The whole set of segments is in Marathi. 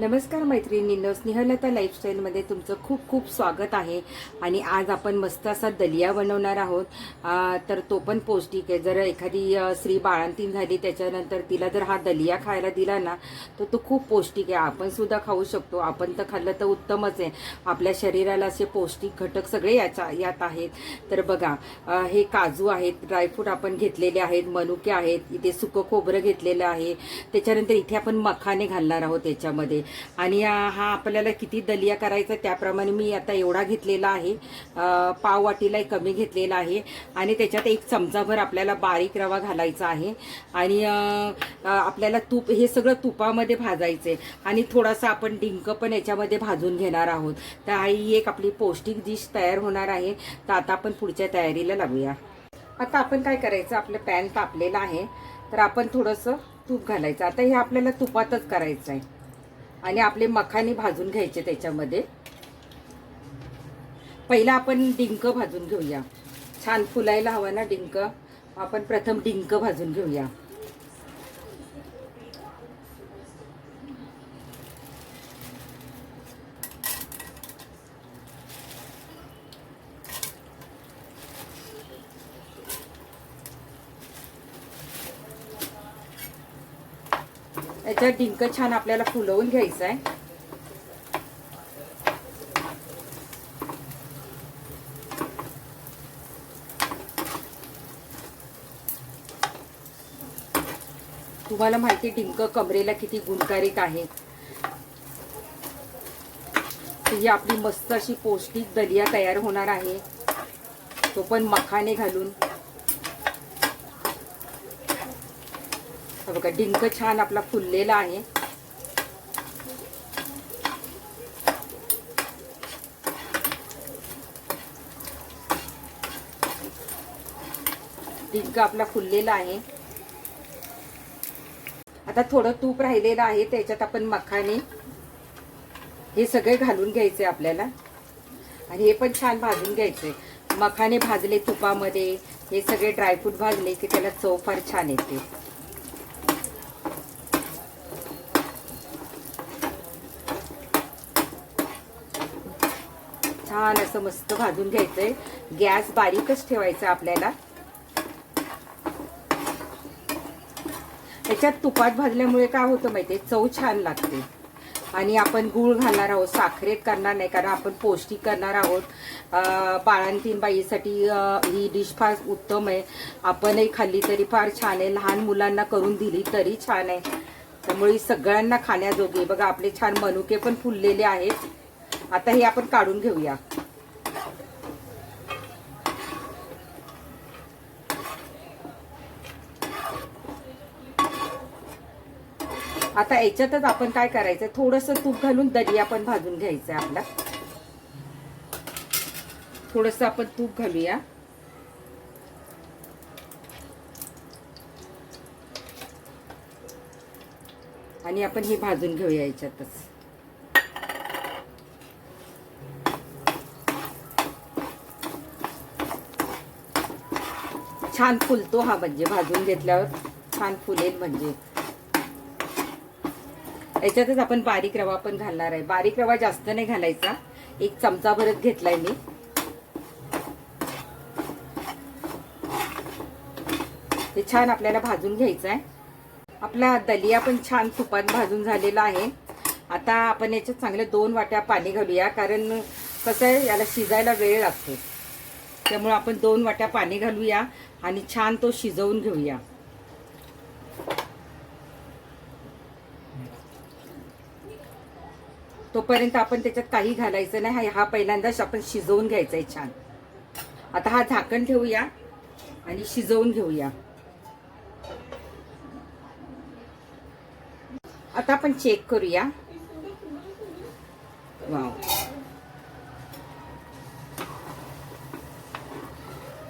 नमस्कार मैत्रिणींनो स्नेहलता लाईफस्टाईलमध्ये तुमचं खूप खूप स्वागत आहे. आणि आज आपण मस्त असा दलिया बनवणार आहोत. तर तो पण पौष्टिक आहे. जर एखादी स्त्री बाळंतीण झाली त्याच्यानंतर तिला जर हा दलिया खायला दिला ना तर तो खूप पौष्टिक आहे. आपण सुद्धा खाऊ शकतो. आपण तर खाल्लं तर उत्तमच आहे. आपल्या शरीराला असे पौष्टिक घटक सगळे याच्या यात आहेत. तर बघा हे काजू आहेत ड्रायफ्रूट आपण घेतलेले आहेत मनुके आहेत इथे सुकं खोबरं घेतलेलं आहे. त्याच्यानंतर इथे आपण मखाने घालणार आहोत त्याच्यामध्ये आणि हा आपल्याला किती दलिया करायचा त्याप्रमाणे मी आता एवढा घेतलेला आहे. पाव वाटीला कमी घेतलेला आहे. आणि त्याच्यात एक चमचाभर आपल्याला बारीक रवा घालायचा आहे. आणि आपल्याला तूप हे सगळं तुपामध्ये भाजायचे आणि थोडासा आपण डिंक पण याच्यामध्ये भाजून घेणार आहोत. तर ही एक आपली पौष्टिक डिश तयार होणार आहे. तर आता आपण पुढच्या तयारीला लागूया आता आपण काय करायचं? आपलं पॅन तापलेलं आहे. तर आपण थोडंसं तूप घालायचं. आता हे आपल्याला तुपातच करायचं आहे आणि आपले मखाने भाजून घ्यायचे त्याच्यामध्ये. पहिला आपण डिंक भाजून घेऊया. छान फुलायला हवा ना डिंक. आपण प्रथम डिंक भाजून घेऊया. याच्यात डिंक छान आपल्याला फुलवून घ्यायचं आहे तुम्हाला माहिती आहे डिंक कमरेला किती गुणकारिक आहे. ही आपली मस्त अशी पौष्टिक दलिया तयार होणार आहे. तो पण मखाने घालून. बघा डिंक छान आपला फुललेला आहे. डिंक आपला फुललेला आहे. आता थोडं तूप राहिलेलं आहे त्याच्यात आपण मखाने हे सगळे घालून घ्यायचे आपल्याला. आणि हे पण छान भाजून घ्यायचे. मखाने भाजले तुपामध्ये हे सगळे ड्रायफ्रूट भाजले की त्याला चव फार छान येते. छान असं मस्त भाजून घ्यायचंय. गॅस बारीकच ठेवायचा आपल्याला. त्याच्यात तुपात भाजल्यामुळे काय होतं माहितीये? चव छान लागते. आणि आपण गूळ घालणार आहोत साखरेत करणार नाही कारण आपण पौष्टिक करणार आहोत. बाळांतीन बाईसाठी ही डिश फार उत्तम आहे. आपणही खाल्ली तरी फार छान आहे. लहान मुलांना करून दिली तरी छान आहे. त्यामुळे सगळ्यांना खाण्याजोगी. बघा आपले छान मनुके पण फुललेले आहेत. आता हे आपण काढून घेऊया. आता याच्यातच आपण काय करायचं थोडस तूप घालून दलिया पण भाजून घ्यायचं आहे आपला. थोडस आपण तूप घालूया. आणि आपण हे भाजून घेऊया याच्यातच. छान फुलतो हा म्हणजे भाजून घेतल्यावर छान फुलेल म्हणजे. याच्यातच आपण बारीक रवा पण घालणार आहे. बारीक रवा जास्त नाही घालायचा. एक चमचा भरत घेतलाय मी. ते छान आपल्याला भाजून घ्यायचं आहे आपला दलिया पण छान तुपात भाजून झालेला आहे. आता आपण याच्यात चांगले दोन वाट्या पाणी घालूया कारण कसं आहे याला शिजायला वेळ लागतो. त्यामुळे आपण दोन वाट्या पाणी घालूया आणि छान तो शिजवून घेऊया. तोपर्यंत आपण त्याच्यात काही घालायचं नाही. हा- पहिल्यांदाच आपण शिजवून घ्यायचा आहे छान. आता हा झाकण ठेवूया आणि शिजवून घेऊया. आता आपण चेक करूया. वाव.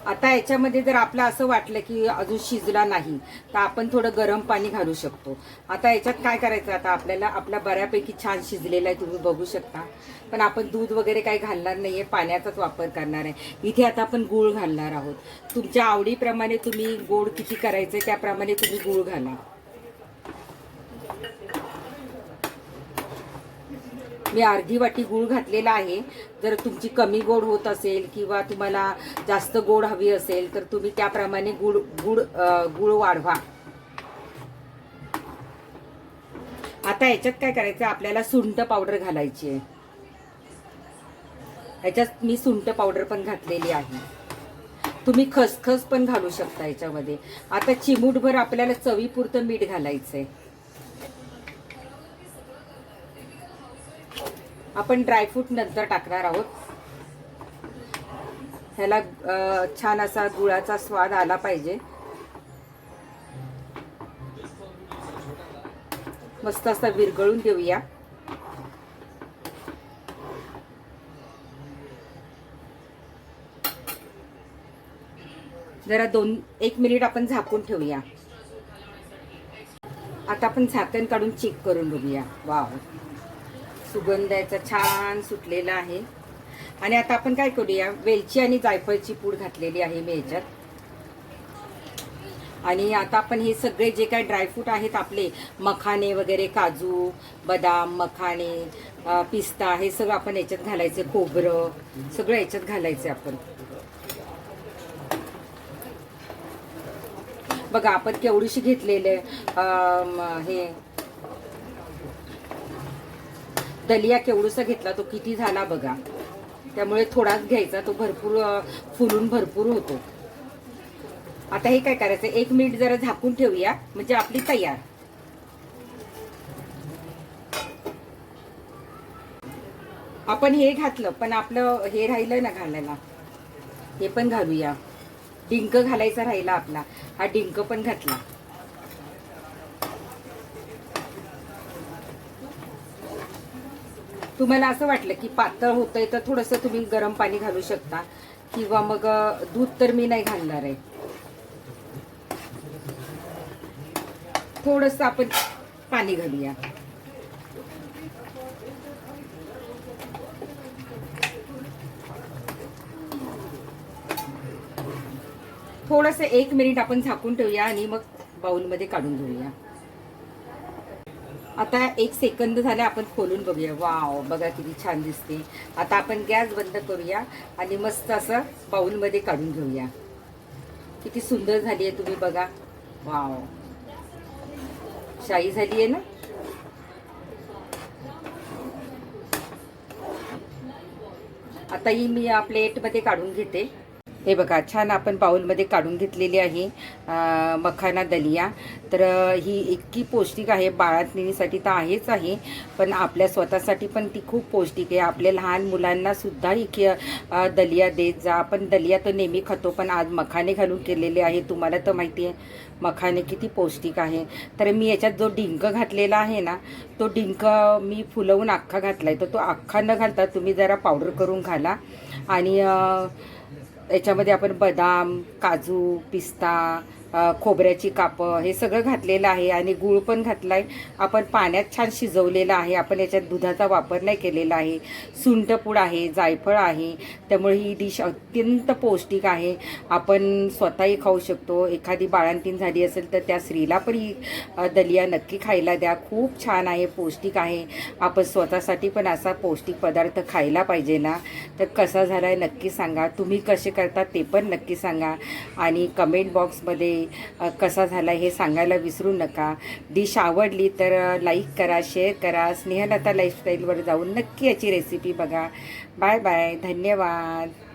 आता याच्यामध्ये जर आपलं असं वाटलं की अजून शिजला नाही तर आपण थोडं गरम पाणी घालू शकतो. आता याच्यात काय करायचं? आता आपल्याला आपला बऱ्यापैकी छान शिजलेला आहे तुम्ही बघू शकता. पण आपण दूध वगैरे काही घालणार नाही आहे पाण्याचाच वापर करणार आहे. इथे आता आपण गूळ घालणार आहोत. तुमच्या आवडीप्रमाणे तुम्ही गोड किती करायचं त्याप्रमाणे तुम्ही गूळ घाला. मी अर्धी वाटी गूळ घातलेला आहे. जर तुमची कमी गोड होत असेल किंवा तुम्हाला जास्त गोड हवी असेल तर तुम्ही त्याप्रमाणे गुळ गुळ गुळ वाढवा. आता याच्यात काय करायचं? आपल्याला सुंठ पावडर घालायची आहे. याच्यात मी सुंट पावडर पण घातलेली आहे. तुम्ही खसखस पण घालू शकता याच्यामध्ये आता चिमूटभर आपल्याला चवीपुरतं मीठ घालायचं आहे आपण ड्रायफ्रूट नंतर टाकणार आहोत. ह्याला छान असा गुळाचा स्वाद आला पाहिजे. मस्त असा विरघळून देऊया जरा दोन एक मिनिट आपण झाकून ठेवूया. आता आपण झाकण काढून चेक करून बघूया. वाव सुगंध याचा छान सुटलेला आहे. आणि आता आपण काय करूया? वेलची आणि जायफळची पूड घातलेली आहे मी याच्यात. आणि आता आपण हे सगळे जे काय ड्रायफ्रूट आहेत आपले मखाने वगैरे काजू बदाम मखाने पिस्ता हे सगळं आपण याच्यात घालायचे. खोबरं सगळं याच्यात घालायचे आपण. बघा आपण केवढीशी घेतलेले हे दलिया केवढूसा घेतला तो किती झाला बघा. त्यामुळे थोडाच घ्यायचा तो भरपूर फुलून भरपूर होतो. आता हे काय करायचं एक मिनिट जरा झाकून ठेवूया म्हणजे आपली तयार. आपण हे घातलं पण आपलं हे राहिलं ना घालायला. हे पण घालूया. डिंक घालायचा राहिला आपला. हा डिंक पण घातला. तुम्हाला असं वाटलं की पातळ होतंय तर थोडंसं तुम्ही गरम पाणी घालू शकता. किंवा मग दूध तर मी नाही घालणार आहे. थोडंसं आपण पाणी घालूया. थोडंसं एक मिनिट आपण झाकून ठेवूया आणि मग बाउलमध्ये काढून घेऊया. आता एक सेकंद झाले आपण खोलून बघूया. वाव बघा किती छान दिसते. आता आपण गॅस बंद करूया आणि मस्त असं बाऊलमध्ये काढून घेऊया. किती सुंदर झाली आहे तुम्ही बघा. वाव. शाही झाली आहे ना? आता ही मी प्लेटमध्ये काढून घेते. हे बघा छान आपण बाऊलमध्ये काढून घेतलेली आहे मखाना दलिया. तर ही इतकी पौष्टिक आहे बाळातणीसाठी तर आहेच आहे पण आपल्या स्वतःसाठी पण ती खूप पौष्टिक आहे. आपल्या लहान मुलांनासुद्धा ही खि- दलिया देत जा. आपण दलिया तर नेहमी खातो पण आज मखाने घालून केलेले आहे तुम्हाला तर माहिती आहे मखाने किती पौष्टिक आहे. तर मी याच्यात जो डिंक घातलेला आहे ना तो डिंक मी फुलवून अख्खा घातला आहे तर तो अख्खा न घालता तुम्ही जरा पावडर करून घाला. आणि याच्यामध्ये आपण बदाम काजू पिस्ता खोबऱ्याची कापं हे सगळं घातलेलं आहे आणि गूळ पण घातला आहे आपण पाण्यात छान शिजवलेलं आहे. आपण याच्यात दुधाचा वापर नाही केलेला आहे. सुंठपूड आहे जायफळ आहे. त्यामुळे ही डिश अत्यंत पौष्टिक आहे. आपण स्वतःही खाऊ शकतो. एखादी बाळंतीण झाली असेल तर त्या स्त्रीला पण ही दलिया नक्की खायला द्या. खूप छान आहे पौष्टिक आहे. आपण स्वतःसाठी पण असा पौष्टिक पदार्थ खायला पाहिजे ना. तर कसा झाला आहे नक्की सांगा. तुम्ही कसे करता ते पण नक्की सांगा. आणि कमेंट बॉक्समध्ये कसा झाला हे सांगायला विसरू नका. डिश आवडली तर लाईक करा शेअर करा. स्नेहलता लाईफस्टाईलवर जाऊन नक्की याची रेसिपी बघा. बाय बाय धन्यवाद.